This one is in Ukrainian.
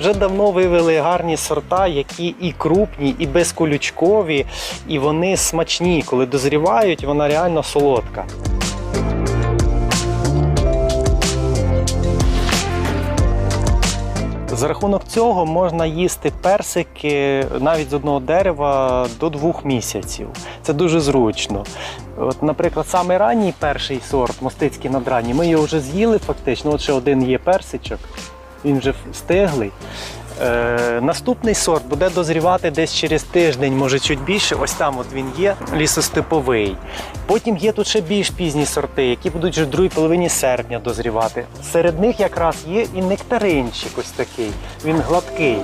вже давно вивели гарні сорта, які і крупні, і безколючкові, і вони смачні. Коли дозрівають, вона реально солодка. За рахунок цього можна їсти персики навіть з одного дерева до двох місяців. Це дуже зручно. От, наприклад, самий ранній перший сорт мостицький надранній, ми його вже з'їли фактично. От ще один є персичок, він вже встиглий. Е, наступний сорт буде дозрівати десь через тиждень, може чуть більше. Ось там от він є, лісостеповий. Потім є тут ще більш пізні сорти, які будуть вже в другій половині серпня дозрівати. Серед них якраз є і нектаринчик ось такий. Він гладкий.